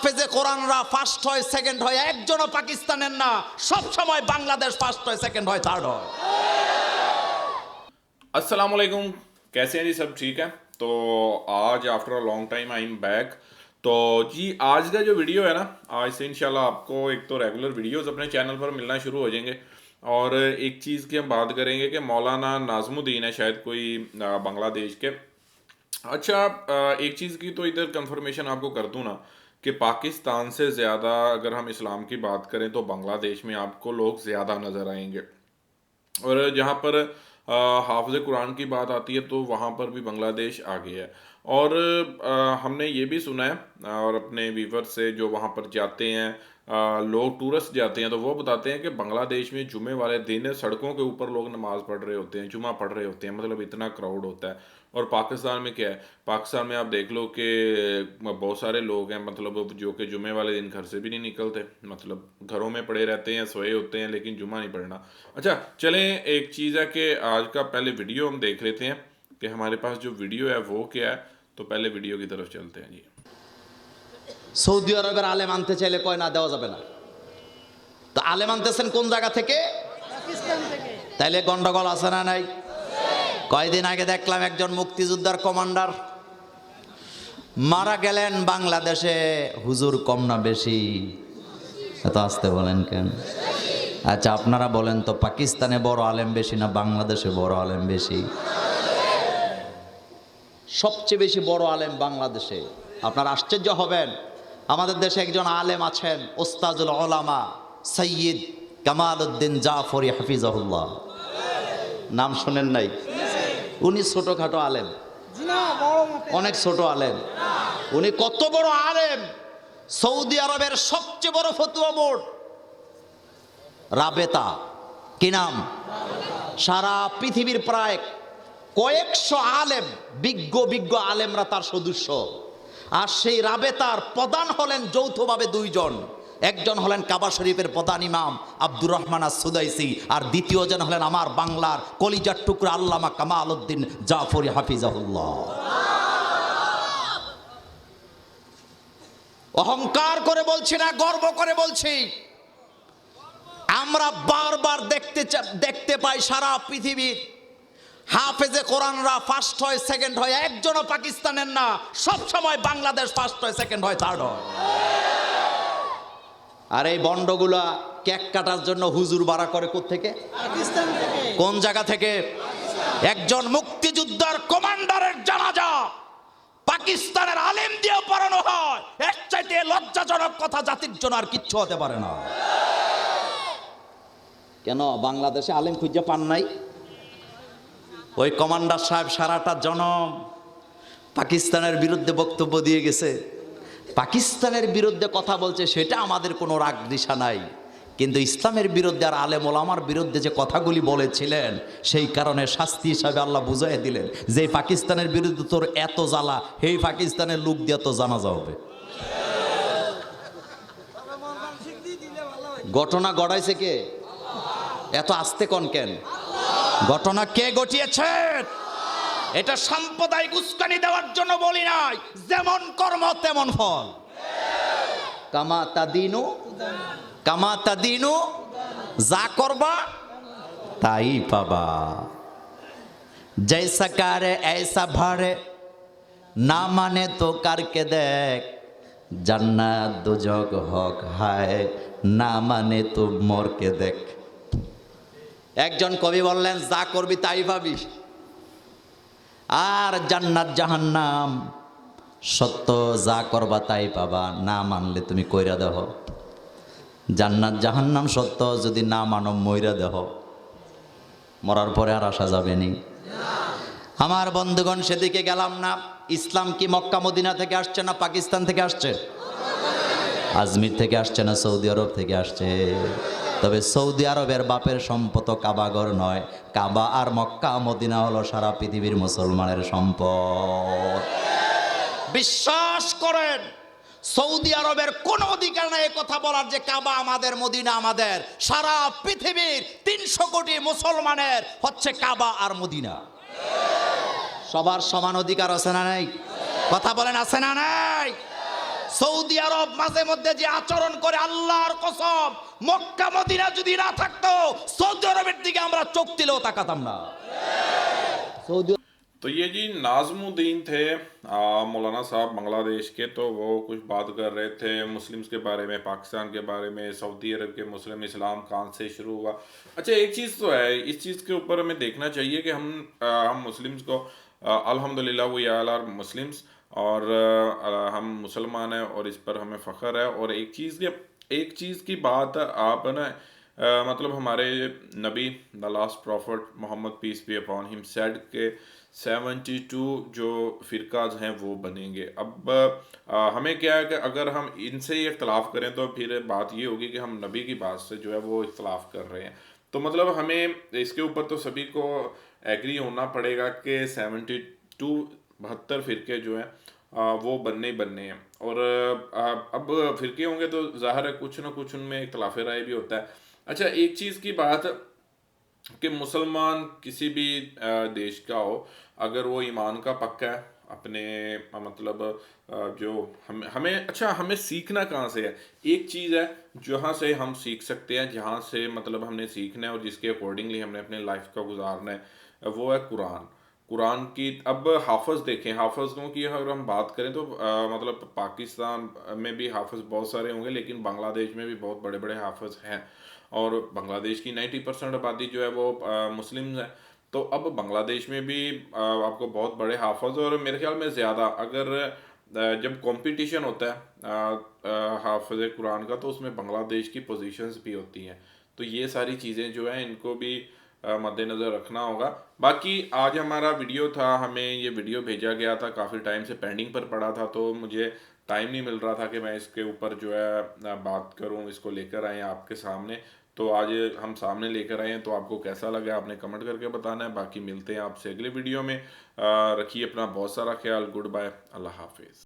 হাফেজে কোরআনরা ফার্স্ট হয় সেকেন্ড হয়، একজনও পাকিস্তানের না। সব সময় বাংলাদেশ ফার্স্ট হয় সেকেন্ড হয় থার্ড হয়। السلام علیکم کیسے ہیں جی سب ٹھیک ہے تو آج آفٹر اے لانگ ٹائم آئی ایم بیک تو جی آج کا جو ویڈیو ہے نا آج سے انشاءاللہ آپ کو ایک تو ریگولر ویڈیوز اپنے چینل پر ملنا شروع ہو جائیں گے اور ایک چیز کی ہم بات کریں گے کہ مولانا نازم الدین ہے شاید کوئی بنگلہ دیش کے اچھا ایک چیز کی تو ادھر کنفرمیشن آپ کو کر دوں نا کہ پاکستان سے زیادہ اگر ہم اسلام کی بات کریں تو بنگلہ دیش میں آپ کو لوگ زیادہ نظر آئیں گے۔ اور جہاں پر حافظ قرآن کی بات آتی ہے تو وہاں پر بھی بنگلہ دیش آگے ہے۔ اور ہم نے یہ بھی سنا ہے، اور اپنے ویور سے جو وہاں پر جاتے ہیں لوگ ٹورسٹ جاتے ہیں تو وہ بتاتے ہیں کہ بنگلہ دیش میں جمعے والے دن سڑکوں کے اوپر لوگ نماز پڑھ رہے ہوتے ہیں، جمعہ پڑھ رہے ہوتے ہیں مطلب اتنا کراؤڈ ہوتا ہے۔ اور پاکستان میں کیا ہے؟ پاکستان میں آپ دیکھ لو کہ بہت سارے لوگ ہیں مطلب جو کہ جمعے والے دن گھر سے بھی نہیں نکلتے مطلب گھروں میں پڑے رہتے ہیں، سوئے ہوتے ہیں، لیکن جمعہ نہیں پڑھنا۔ اچھا چلیں ایک چیز ہے کہ آج کا پہلے ویڈیو ہم دیکھ لیتے ہیں کہ ہمارے پاس جو ویڈیو ہے وہ کیا ہے؟ تو پہلے ویڈیو کی طرف چلتے ہیں جی۔ সৌদি আরবের আলেম আনতে চাইলে কয় না দেওয়া যাবে না। তো আলেম আনতেছেন কোন জায়গা থেকে। তাইলে গন্ডগোল আছে না নাই? কয়দিন আগে দেখলাম একজন মুক্তিযোদ্ধার কমান্ডার মারা গেলেন বাংলাদেশে। হুজুর কম না বেশি? এত আসতে বলেন কেন? আচ্ছা আপনারা বলেন তো পাকিস্তানে বড় আলেম বেশি না বাংলাদেশে বড় আলেম বেশি? সবচেয়ে বেশি বড় আলেম বাংলাদেশে। আপনার আশ্চর্য হবেন আমাদের দেশে একজন আলেম আছেন ওস্তাজুল ওলামা সৈয়দ কামাল উদ্দিন জাফরি হাফিজাহুল্লাহ। নাম শোনেন নাই? উনি ছোটোখাটো আলেম। অনেক ছোট আলেম। উনি কত বড় আলেম? সৌদি আরবের সবচেয়ে বড় ফতুয়া বোর্ড। রাবেতা। কি নাম? সারা পৃথিবীর প্রায় কয়েকশো আলেম, বিজ্ঞ বিজ্ঞ আলেমরা তার সদস্য। আর সেই রাবেতার প্রধান হলেন যৌথভাবে দুইজন। একজন হলেন কাবা শরীফের প্রধান ইমাম আব্দুর রহমান সুদাইসি আর দ্বিতীয়জন হলেন আমার বাংলার কলিজার টুকরা আল্লামা কামাল উদ্দিন জাফরি হাফিজাহুল্লাহ। অহংকার করে বলছি না, গর্ব করে বলছি। আমরা বারবার দেখতে দেখতে পাই সারা পৃথিবীর হাফেজে কোরআনরা ফার্স্ট হয় সেকেন্ড হয় একজনও পাকিস্তানের না। সব সময় বাংলাদেশ ফার্স্ট হয় সেকেন্ড হয় থার্ড হয়। আর এই বন্ডগুলা কেক কাটার জন্য হুজুর বাড়া করে থেকে পাকিস্তান থেকে। কোন জায়গা থেকে? একজন মুক্তিযোদ্ধার কমান্ডারের জানাজা। পাকিস্তানের আলেম দিয়ে পড়ানো হয়। এর চাইতে লজ্জাজনক কথা জাতির জন্য আর কিচ্ছু হতে পারে না। কেন? বাংলাদেশে আলেম খুঁজে পান নাই? ওই কমান্ডার সাহেব সারাটা জনম পাকিস্তানের বিরুদ্ধে বক্তব্য দিয়ে গেছে। পাকিস্তানের বিরুদ্ধে কথা বলছে, সেটা আমাদের কোনো রাগ দিশা নাই। কিন্তু ইসলামের বিরুদ্ধে আর আলেম ওলামার বিরুদ্ধে যে কথাগুলি বলেছিলেন, সেই কারণে শাস্তি হিসাবে আল্লাহ বুঝাই দিলেন যে পাকিস্তানের বিরুদ্ধে তোর এত জ্বালা সেই পাকিস্তানের লোক দিয়ে তো জানা যাবে ঘটনা গড়াইছে কে? এত আস্তে কন কেন? ঘটনা কে ঘটিয়েছেন এটা সাম্প্রদায়িক উস্কানি দেওয়ার জন্য বলি নাই। যেমন কর্ম, তেমন ফল। কামা তাদিনু কামা তাদিনু, যা করবা, তাই পাবা। জৈসা কারে ऐसा ভারে, না মানে তো কারকে দেখ। জান্নাত দুজক হক হায়, না মানে তো মরকে দেখ। একজন কবি বললেন, যা করবি তাই পাবি আর জান্নাত জাহান্নাম, সত্য, যা করবা তাই পাবা, না মানলে তুমি কইরা দেহ। জান্নাত জাহান্নাম, সত্য, যদি না মানো মইরা দেহ। মরার পরে আর আসা যাবে নি। আমার বন্ধুগণ, সেদিকে গেলাম না। ইসলাম কি মক্কা, মদিনা থেকে আসছে না পাকিস্তান থেকে আসছে? আজমির থেকে আসছে না সৌদি আরব থেকে আসছে? তবে সৌদি আরবের বাপের সম্পদ কাবাগর নয়। কাবা আর মক্কা, মদিনা হলো সারা পৃথিবীর মুসলমানের সম্পদ। বিশ্বাস করেন, সৌদি আরবের কোন অধিকার নাই কথা বলার যে কাবা আমাদের, মদিনা আমাদের। সারা পৃথিবীর তিনশো কোটি মুসলমানের হচ্ছে কাবা আর মদিনা। সবার সমান অধিকার আছে না নাই? কথা বলেন, আছে না নাই? সৌদি আরব মাঝে মধ্যে যে আচরণ করে আল্লাহর কসম মক্কা মদিনা যদি না থাকতো، সৌদি আরবের দিকে আমরা চোখ দিলেও তাকাতাম না। سعودی تو یہ جی نازم الدین تھے مولانا صاحب بنگلہ دیش کے تو وہ کچھ بات کر رہے تھے مسلمس کے بارے میں پاکستان کے بارے میں سعودی عرب کے مسلم اسلام کان سے شروع ہوا। اچھا ایک چیز تو ہے، اس چیز کے اوپر ہمیں دیکھنا چاہیے کہ ہم ہم مسلمس کو الحمد للہ وہ آر مسلمس، اور ہم مسلمان ہیں اور اس پر ہمیں فخر ہے۔ اور ایک چیز ایک چیز کی بات آپ نا مطلب ہمارے نبی دا لاسٹ پروفٹ محمد پیس بی اپان ہم سیڈ کے سیونٹی ٹو جو فرقاز ہیں وہ بنیں گے۔ اب ہمیں کیا ہے کہ اگر ہم ان سے ہی اختلاف کریں تو پھر بات یہ ہوگی کہ ہم نبی کی بات سے جو ہے وہ اختلاف کر رہے ہیں۔ تو مطلب ہمیں اس کے اوپر تو سبھی کو ایگری ہونا پڑے گا کہ سیونٹی ٹو بہتر فرقے جو ہیں وہ بننے ہی بننے ہیں۔ اور اب فرقے ہوں گے تو ظاہر ہے کچھ نہ کچھ ان میں اختلاف رائے بھی ہوتا ہے۔ اچھا ایک چیز کی بات کہ مسلمان کسی بھی دیش کا ہو، اگر وہ ایمان کا پکا ہے، اپنے مطلب جو ہمیں اچھا ہمیں سیکھنا کہاں سے ہے؟ ایک چیز ہے، جہاں سے ہم سیکھ سکتے ہیں، جہاں سے مطلب ہم نے سیکھنا ہے اور جس کے اکارڈنگلی ہم نے اپنے لائف کا گزارنا ہے، وہ ہے قرآن۔ قرآن کی، اب حافظ دیکھیں، حافظوں کی اگر ہم بات کریں تو مطلب پاکستان میں بھی حافظ بہت سارے ہوں گے، لیکن بنگلہ دیش میں بھی بہت بڑے بڑے حافظ ہیں اور بنگلہ دیش کی نائنٹی پرسنٹ آبادی جو ہے وہ مسلم ہیں تو اب بنگلہ دیش میں بھی آپ کو بہت بڑے حافظ اور میرے خیال میں زیادہ، اگر جب کمپٹیشن ہوتا ہے حافظ قرآن کا، تو اس میں بنگلہ دیش کی پوزیشنز بھی ہوتی ہیں۔ تو یہ ساری چیزیں جو ہیں، ان کو بھی مد نظر رکھنا ہوگا۔ باقی آج ہمارا ویڈیو تھا، ہمیں یہ ویڈیو بھیجا گیا تھا، کافی ٹائم سے پینڈنگ پر پڑا تھا، تو مجھے ٹائم نہیں مل رہا تھا کہ میں اس کے اوپر جو ہے بات کروں، اس کو لے کر آئیں آپ کے سامنے۔ تو آج ہم سامنے لے کر آئے ہیں، تو آپ کو کیسا لگا؟ آپ نے کمنٹ کر کے بتانا ہے۔ باقی ملتے ہیں آپ سے اگلے ویڈیو میں۔ رکھیے اپنا بہت سارا خیال۔ گڈ بائے اللہ حافظ۔